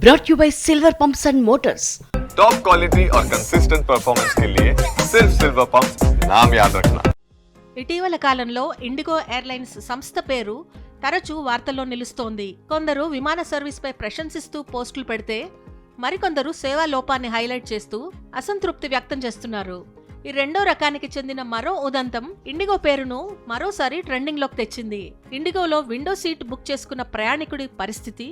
brought you by Silver Pumps and Motors. Top quality और consistent performance के लिए सिर्फ सिल्वर पंप नाम याद रखना ఇటీవల కాలంలో ఇండిగో ఎయిర్లైన్స్ సంస్థ పేరు తరచూ వార్తల్లో నిలుస్తోంది కొందరు విమాన సర్వీస్పై ప్రశంసిస్తూ పోస్టులు పెడితే మరికొందరు సేవా లోపాన్ని హైలైట్ చేస్తూ అసంతృప్తి వ్యక్తం చేస్తున్నారు ఈ రెండో రకానికి చెందిన మరో ఉదంతం ఇండిగో పేరును మరోసారి ట్రెండింగ్లోకి తెచ్చింది ఇండిగోలో విండో సీట్ బుక్ చేసుకున్న ప్రయాణికుడి పరిస్థితి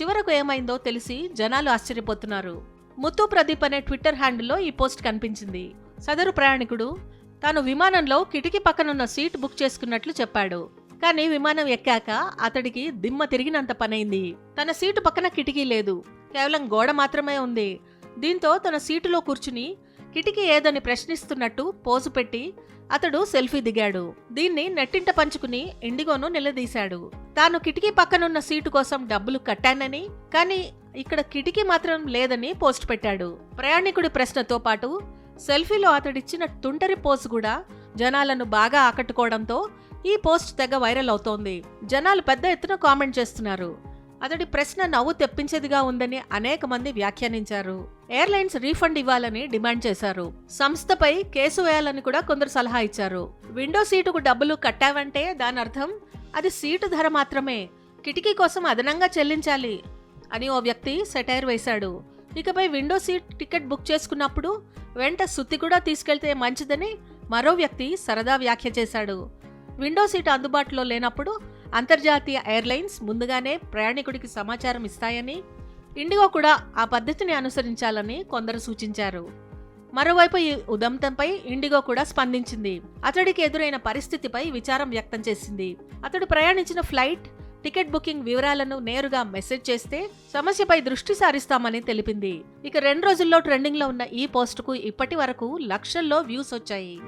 చివరకు ఏమైందో తెలిసి జనాలు ఆశ్చర్యపోతున్నారు. ముత్తు ప్రదీప్ అనే ట్విట్టర్ హ్యాండిల్లో ఈ పోస్ట్ కనిపించింది. సదరు ప్రయాణికుడు తాను విమానంలో కిటికీ పక్కనున్న సీట్ బుక్ చేసుకున్నట్లు చెప్పాడు. కానీ విమానం ఎక్కాక అతడికి దిమ్మ తిరిగినంత పనైంది. తన సీటు పక్కన కిటికీ లేదు. కేవలం గోడ మాత్రమే ఉంది. దీంతో తన సీటులో కూర్చుని కిటికీ ఏదని ప్రశ్నిస్తున్నట్టు పోజు పెట్టి అతడు సెల్ఫీ దిగాడు. దీన్ని నెట్టింట పంచుకుని ఇండిగోను నిలదీశాడు. తాను కిటికీ పక్కనున్న సీటు కోసం డబ్బులు కట్టానని కానీ ఇక్కడ కిటికీ మాత్రం లేదని పోస్ట్ పెట్టాడు. ప్రయాణికుడి ప్రశ్నతో పాటు సెల్ఫీలో అతడిచ్చిన తుంటరి పోస్ కూడా జనాలను బాగా ఆకట్టుకోవడంతో ఈ పోస్ట్ తెగ వైరల్ అవుతోంది. జనాలు పెద్ద ఎత్తున కామెంట్ చేస్తున్నారు. అతడి ప్రశ్న నవ్వు తెప్పించేదిగా ఉందని అనేక మంది వ్యాఖ్యానించారు. ఎయిర్లైన్స్ రీఫండ్ ఇవ్వాలని డిమాండ్ చేశారు. సంస్థపై కేసు వేయాలని కూడా కొందరు సలహా ఇచ్చారు. విండో సీటుకు డబ్బులు కట్టావంటే దాని అర్థం అది సీటు ధర మాత్రమే. కిటికీ కోసం అదనంగా చెల్లించాలి అని ఓ వ్యక్తి సెటైర్ వేశాడు. ఇకపై విండో సీట్ టికెట్ బుక్ చేసుకున్నప్పుడు వెంట సుత్తి కూడా తీసుకెళ్తే మంచిదని మరో వ్యక్తి సరదా వ్యాఖ్య చేశాడు. విండో సీట్ అందుబాటులో లేనప్పుడు అంతర్జాతీయ ఎయిర్లైన్స్ ముందుగానే ప్రయాణికుడికి సమాచారం ఇస్తాయని ఇండిగో కూడా ఆ పద్ధతిని అనుసరించాలని కొందరు సూచించారు. మరోవైపు ఈ ఉదంతంపై ఇండిగో కూడా స్పందించింది. అతడికి ఎదురైన పరిస్థితిపై విచారం వ్యక్తం చేసింది. అతడు ప్రయాణించిన ఫ్లైట్ టికెట్ బుకింగ్ వివరాలను నేరుగా మెసేజ్ చేస్తే సమస్యపై దృష్టి సారిస్తామని తెలిపింది. ఇక రెండు రోజుల్లో ట్రెండింగ్లో ఉన్న ఈ పోస్టుకు ఇప్పటి వరకు లక్షల్లో వ్యూస్ వచ్చాయి.